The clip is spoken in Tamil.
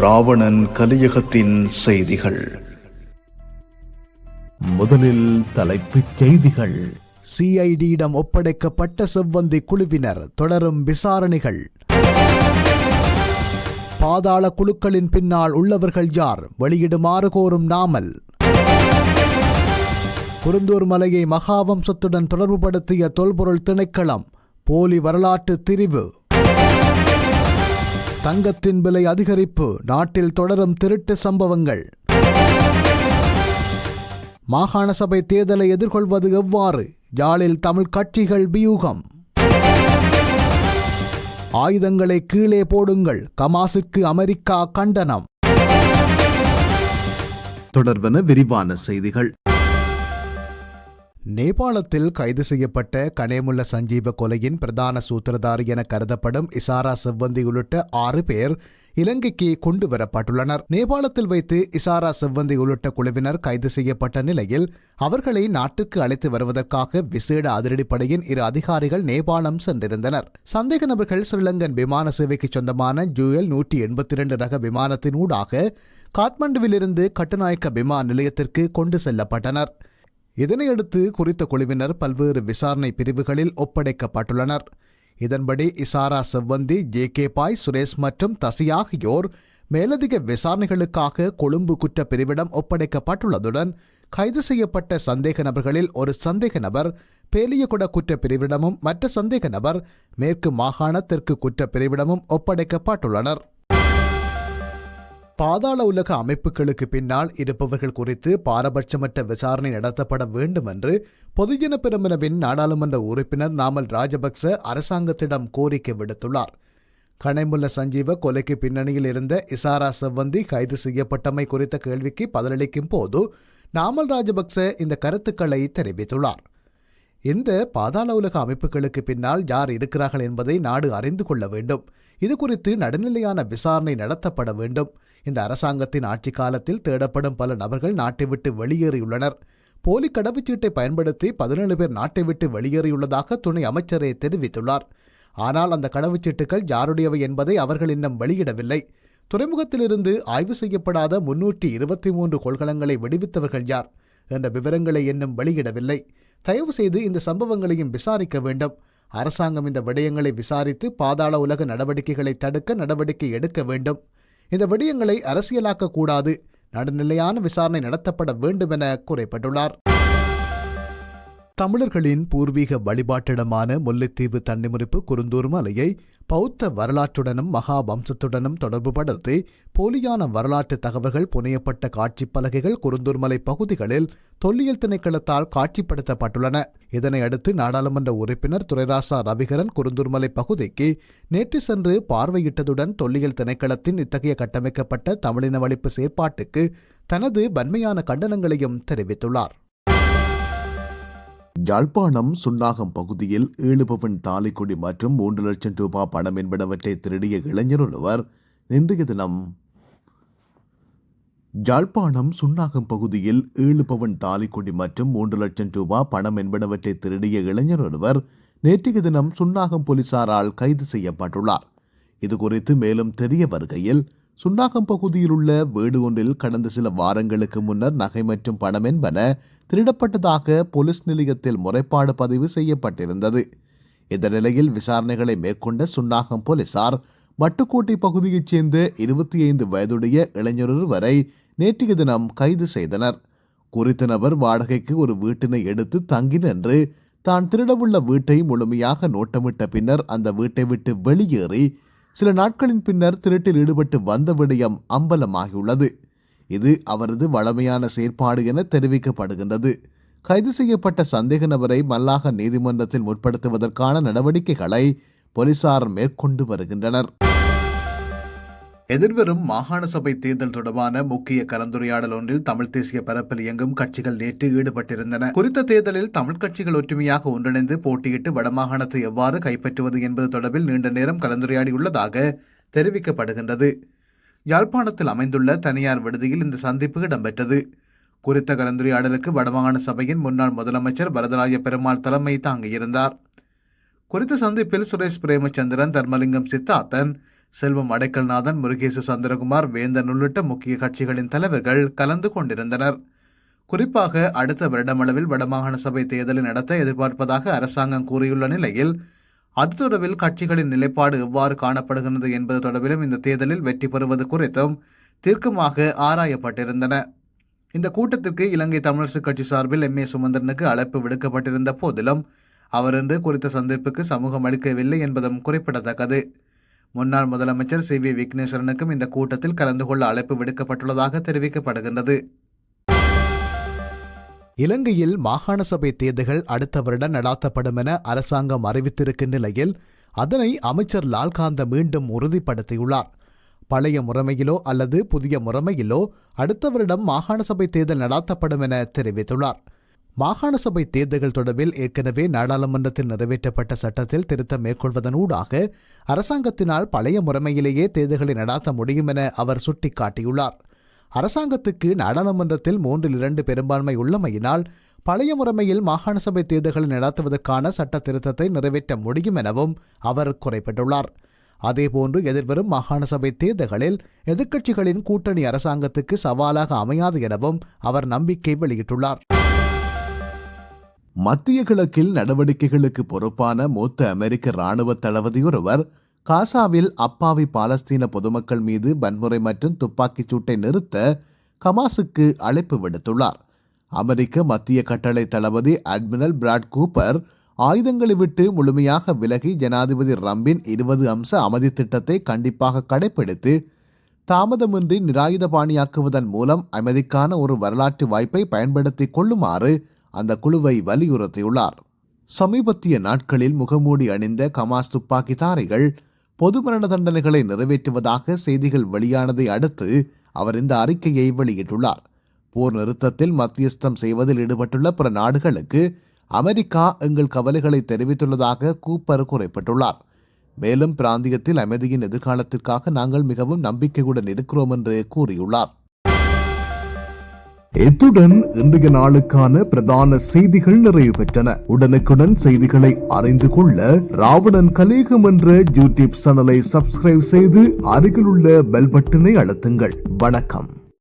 ராவணன் கலியகத்தின் செய்திகள். முதலில் தலைப்புச் செய்திகள். சிஐடியிடம் ஒப்படைக்கப்பட்ட செவ்வந்தி குழுவினர் தொடரும் விசாரணைகள். பாதாள குழுக்களின் பின்னால் உள்ளவர்கள் யார்? வெளியிடுமாறு கோரும் நாமல். குருந்தூர் மலையை மகாவம்சத்துடன் தொடர்புபடுத்திய தொல்பொருள் திணைக்களம் போலி வரலாற்று திரிவு தங்கத்தின் விலை அதிகரிப்பு நாட்டில் தொடரும் திருட்டு சம்பவங்கள். மாகாண சபை தேர்தலை எதிர்கொள்வது எவ்வாறு? யாழில் தமிழ் கட்சிகள் வியூகம். ஆயுதங்களை கீழே போடுங்கள் கமாசுக்கு அமெரிக்கா கண்டனம். தொடர்பன விரிவான செய்திகள். நேபாளத்தில் கைது செய்யப்பட்ட கனேமுல்ல சஞ்சீவ கொலையின் பிரதான சூத்திரதாரி என கருதப்படும் இசாரா செவ்வந்தி உள்ளிட்ட ஆறு பேர் இலங்கைக்கு கொண்டு வரப்பட்டுள்ளனர் நேபாளத்தில் வைத்து இசாரா செவ்வந்தி உள்ளிட்ட குழுவினர் கைது செய்யப்பட்ட நிலையில் அவர்களை நாட்டுக்கு அழைத்து வருவதற்காக விசேட அதிரடிப்படையின் இரு அதிகாரிகள் நேபாளம் சென்றிருந்தனர். சந்தேக நபர்கள் ஸ்ரீலங்கன் விமான சேவைக்கு சொந்தமான ஜூஎல் நூற்றி எண்பத்தி இரண்டு ரக விமானத்தின் ஊடாக காத்மண்டுவிலிருந்து கட்டுநாயக்க விமான நிலையத்திற்கு கொண்டு செல்லப்பட்டனர். இதனையடுத்து குறித்த குழுவினர் பல்வேறு விசாரணை பிரிவுகளில் ஒப்படைக்கப்பட்டுள்ளனர். இதன்படி இசாரா செவ்வந்தி ஜே கே பாய் சுரேஷ் மற்றும் தசி ஆகியோர் மேலதிக விசாரணைகளுக்காக கொழும்பு குற்ற பிரிவிடம் ஒப்படைக்கப்பட்டுள்ளதுடன் கைது செய்யப்பட்ட சந்தேக நபர்களில் ஒரு சந்தேக நபர் பேலியகுட குற்றப்பிரிவிடமும் மற்ற சந்தேக நபர் மேற்கு மாகாண தெற்கு பிரிவிடமும் ஒப்படைக்கப்பட்டுள்ளனர். பாதாள உலக அமைப்புகளுக்கு பின்னால் இருப்பவர்கள் குறித்து பாரபட்சமற்ற விசாரணை நடத்தப்பட வேண்டும் என்று பொதுஜன பெருமனவின் நாடாளுமன்ற உறுப்பினர் நாமல் ராஜபக்ச அரசாங்கத்திடம் கோரிக்கை விடுத்துள்ளார். கனைமுல்ல சஞ்சீவ கொலைக்கு பின்னணியில் இருந்த இசாரா செவ்வந்தி கைது செய்யப்பட்டமை குறித்த கேள்விக்கு பதிலளிக்கும் போது நாமல் ராஜபக்ச இந்த கருத்துக்களை தெரிவித்துள்ளார். இந்த பாதாள உலக அமைப்புகளுக்கு பின்னால் யார் இருக்கிறார்கள் என்பதை நாடு அறிந்து கொள்ள வேண்டும். இது குறித்து நடுநிலையான விசாரணை நடத்தப்பட வேண்டும். இந்த அரசாங்கத்தின் ஆட்சி காலத்தில் தேடப்படும் பல நபர்கள் நாட்டை விட்டு வெளியேறியுள்ளனர். போலி கடவுச்சீட்டை பயன்படுத்தி பதினேழு பேர் நாட்டை விட்டு வெளியேறியுள்ளதாக துணை அமைச்சரே தெரிவித்துள்ளார். ஆனால் அந்த கடவுச்சீட்டுகள் யாருடையவை என்பதை அவர்கள் இன்னும் வெளியிடவில்லை. துறைமுகத்திலிருந்து ஆய்வு செய்யப்படாத முன்னூற்றி இருபத்தி மூன்று கொள்கலங்களை விடுவித்தவர்கள் யார் என்ற விவரங்களை இன்னும் வெளியிடவில்லை. தயவு செய்து இந்த சம்பவங்களையும் விசாரிக்க வேண்டும். அரசாங்கம் இந்த விடயங்களை விசாரித்து பாதாள உலக நடவடிக்கைகளை தடுக்க நடவடிக்கை எடுக்க வேண்டும். இந்த விடயங்களை அரசியலாக்க கூடாது நடுநிலையான விசாரணை நடத்தப்பட வேண்டும் என கூறப்பட்டுள்ளார். தமிழர்களின் பூர்வீக வழிபாட்டிடமான முல்லைத்தீவு தன்னிமுறிப்பு குருந்தூர் மலையை பௌத்த வரலாற்றுடனும் மகாவம்சத்துடனும் தொடர்பு தொடர்புபடுத்தி போலியான வரலாற்று தகவல்கள் புனையப்பட்ட காட்சிப் பலகைகள் குருந்தூர் மலை பகுதிகளில் தொல்லியல் திணைக்களத்தால் காட்சிப்படுத்தப்பட்டுள்ளன. இதனையடுத்து நாடாளுமன்ற உறுப்பினர் துரைராசா ரவிகரன் குருந்தூர்மலை பகுதிக்கு நேற்று சென்று பார்வையிட்டதுடன் தொல்லியல் திணைக்களத்தின் இத்தகைய கட்டமைக்கப்பட்ட தமிழின வழிப்பு செயற்பாட்டுக்கு தனது வன்மையான கண்டனங்களையும் தெரிவித்துள்ளார். யாழ்ப்பாணம் சுன்னாகம் பகுதியில் ஏழு பவன் தாலிக்குடி மற்றும் மூன்று லட்சம் ரூபாய் பணம் என்பனவற்றை திருடிய இளைஞர் ஒருவர் இன்றைய தினம் யாழ்ப்பாணம் சுன்னாகம் பகுதியில் ஏழு பவன் மற்றும் மூன்று லட்சம் ரூபாய் பணம் என்பனவற்றை திருடிய இளைஞர் ஒருவர் நேற்றைய தினம் சுன்னாகம் போலீசாரால் கைது செய்யப்பட்டுள்ளார். இதுகுறித்து மேலும் தெரிய வருகையில் சுன்னாகம் பகுதியில் உள்ள வீடு ஒன்றில் கடந்த சில வாரங்களுக்கு முன்னர் நகை மற்றும் பணம் என்பன திருடப்பட்டதாக போலீஸ் நிலையத்தில் முறைப்பாடு பதிவு செய்யப்பட்டிருந்தது. இந்த நிலையில் விசாரணைகளை மேற்கொண்ட சுன்னாகம் போலீசார் மட்டுக்கோட்டை பகுதியைச் சேர்ந்த இருபத்தி ஐந்து வயதுடைய இளைஞர் வரை நேற்றைய தினம் கைது செய்தனர். குறித்த நபர் வாடகைக்கு ஒரு வீட்டினை எடுத்து தங்கி நின்று தான் திருடவுள்ள வீட்டை முழுமையாக நோட்டமிட்ட பின்னர் அந்த வீட்டை விட்டு வெளியேறி சில நாட்களின் பின்னர் திருட்டில் ஈடுபட்டு வந்த விடயம் அம்பலமாகியுள்ளது. இது அவரது வளமையான செயற்பாடு என தெரிவிக்கப்படுகின்றது. கைது செய்யப்பட்ட சந்தேக நபரை மல்லாக நீதிமன்றத்தில் முற்படுத்துவதற்கான நடவடிக்கைகளை போலீசார் மேற்கொண்டு வருகின்றனர். எதிர்வரும் மாகாண சபை தேர்தல் தொடர்பான முக்கிய கலந்துரையாடல் ஒன்றில் தமிழ் தேசிய பரப்பில் இயங்கும் கட்சிகள் நேற்று ஈடுபட்டிருந்தன. குறித்த தேர்தலில் தமிழ் கட்சிகள் ஒற்றுமையாக ஒன்றிணைந்து போட்டியிட்டு வடமாகாணத்தை எவ்வாறு கைப்பற்றுவது என்பது தொடர்பில் நீண்ட நேரம் கலந்துரையாடியுள்ளதாக தெரிவிக்கப்படுகின்றது. யாழ்ப்பாணத்தில் அமைந்துள்ள தனியார் விடுதியில் இந்த சந்திப்பு இடம்பெற்றது. குறித்த கலந்துரையாடலுக்கு வடமாகாண சபையின் முன்னாள் முதலமைச்சர் வரதராஜ பெருமாள் தலைமை தாங்கியிருந்தார். குறித்த சந்திப்பில் சுரேஷ் பிரேமச்சந்திரன் தர்மலிங்கம் சித்தார்த்தன் செல்வம் அடைக்கல்நாதன் முருகேசு சந்திரகுமார் வேந்தன் உள்ளிட்ட முக்கிய கட்சிகளின் தலைவர்கள் கலந்து கொண்டிருந்தனர். குறிப்பாக அடுத்த வருடமளவில் வடமாகாண சபை தேர்தலை நடத்த எதிர்பார்ப்பதாக அரசாங்கம் கூறியுள்ள நிலையில் அது தொடர்பில் கட்சிகளின் நிலைப்பாடு எவ்வாறு காணப்படுகிறது என்பது தொடர்பிலும் இந்த தேர்தலில் வெற்றி பெறுவது குறித்தும் தீர்க்கமாக ஆராயப்பட்டிருந்தன. இந்த கூட்டத்திற்கு இலங்கை தமிழரசுக் கட்சி சார்பில் எம் ஏ சுமந்திரனுக்கு அழைப்பு விடுக்கப்பட்டிருந்த போதிலும் அவர் இன்று குறித்த சந்திப்புக்கு சமூகம் அளிக்கவில்லை என்பதும் குறிப்பிடத்தக்கது. முன்னாள் முதலமைச்சர் சி. வி. விக்னேஸ்வரனுக்கும் இந்த கூட்டத்தில் கலந்து கொள்ள அழைப்பு விடுக்கப்பட்டுள்ளதாக தெரிவிக்கப்படுகின்றது. இலங்கையில் மாகாண சபை தேர்தல்கள் அடுத்த வருடம் நடாத்தப்படும் என அரசாங்கம் அறிவித்திருக்கும் நிலையில் அதனை அமைச்சர் லால்காந்த மீண்டும் உறுதிப்படுத்தியுள்ளார். பழைய முறைமையிலோ அல்லது புதிய முறைமையிலோ அடுத்த வருடம் மாகாண சபை தேர்தல் நடாத்தப்படும் என தெரிவித்துள்ளார். மாகாண சபை தேர்தல்கள் தொடர்பில் ஏற்கனவே நாடாளுமன்றத்தில் நிறைவேற்றப்பட்ட சட்டத்தில் திருத்தம் மேற்கொள்வதனூடாக அரசாங்கத்தினால் பழைய முறைமையிலேயே தேர்தல்களை நடாத்த முடியும் என அவர் சுட்டிக்காட்டியுள்ளார். அரசாங்கத்துக்கு நாடாளுமன்றத்தில் மூன்றில் இரண்டு பெரும்பான்மை உள்ளமையினால் பழைய முறைமையில் மாகாண சபை தேர்தல்களை நடாத்துவதற்கான சட்ட திருத்தத்தை நிறைவேற்ற முடியும் எனவும் அவர் குறிப்பிட்டுள்ளார். அதேபோன்று எதிர்வரும் மாகாண சபை தேர்தல்களில் எதிர்க்கட்சிகளின் கூட்டணி அரசாங்கத்துக்கு சவாலாக அமையாது எனவும் அவர் நம்பிக்கை வெளியிட்டுள்ளார். மத்திய கிழக்கில் நடவடிக்கைகளுக்கு பொறுப்பான மூத்த அமெரிக்க ராணுவ தளபதியொருவர் காசாவில் அப்பாவி பாலஸ்தீன பொதுமக்கள் மீது வன்முறை மற்றும் துப்பாக்கிச் சூட்டை நிறுத்த கமாசுக்கு அழைப்பு விடுத்துள்ளார். அமெரிக்க மத்திய கட்டளை தளபதி அட்மிரல் பிராட் கூப்பர் ஆயுதங்களை விட்டு முழுமையாக விலகி ஜனாதிபதி ரம்பின் இருபது அம்ச அமைதி திட்டத்தை கண்டிப்பாக கடைபிடித்து தாமதமின்றி நிராயுதபாணியாக்குவதன் மூலம் அமைதிக்கான ஒரு வரலாற்று வாய்ப்பை பயன்படுத்திக் கொள்ளுமாறு அந்த குழுவை வலியுறுத்தியுள்ளார். சமீபத்திய நாட்களில் முகமூடி அணிந்த கமாஸ் துப்பாக்கிதாரிகள் பொது மரண தண்டனைகளை நிறைவேற்றுவதாக செய்திகள் வெளியானதை அடுத்து அவர் இந்த அறிக்கையை வெளியிட்டுள்ளார். போர் நிறுத்தத்தில் மத்தியஸ்தம் செய்வதில் ஈடுபட்டுள்ள பிற நாடுகளுக்கு அமெரிக்கா எங்கள் கவலைகளை தெரிவித்துள்ளதாக கூப்பர் குறிப்பிட்டுள்ளார். மேலும் பிராந்தியத்தில் அமைதியின் எதிர்காலத்திற்காக நாங்கள் மிகவும் நம்பிக்கையுடன் இருக்கிறோம் என்று கூறியுள்ளார். இத்துடன் இன்றைய நாளுக்கான பிரதான செய்திகள் நிறைவு பெற்றன. உடனுக்குடன் செய்திகளை அறிந்து கொள்ள ராவணன் கலேகம் என்ற யூடியூப் சேனலை சப்ஸ்கிரைப் செய்து அருகிலுள்ள பெல் பட்டனை அழுத்துங்கள். வணக்கம்.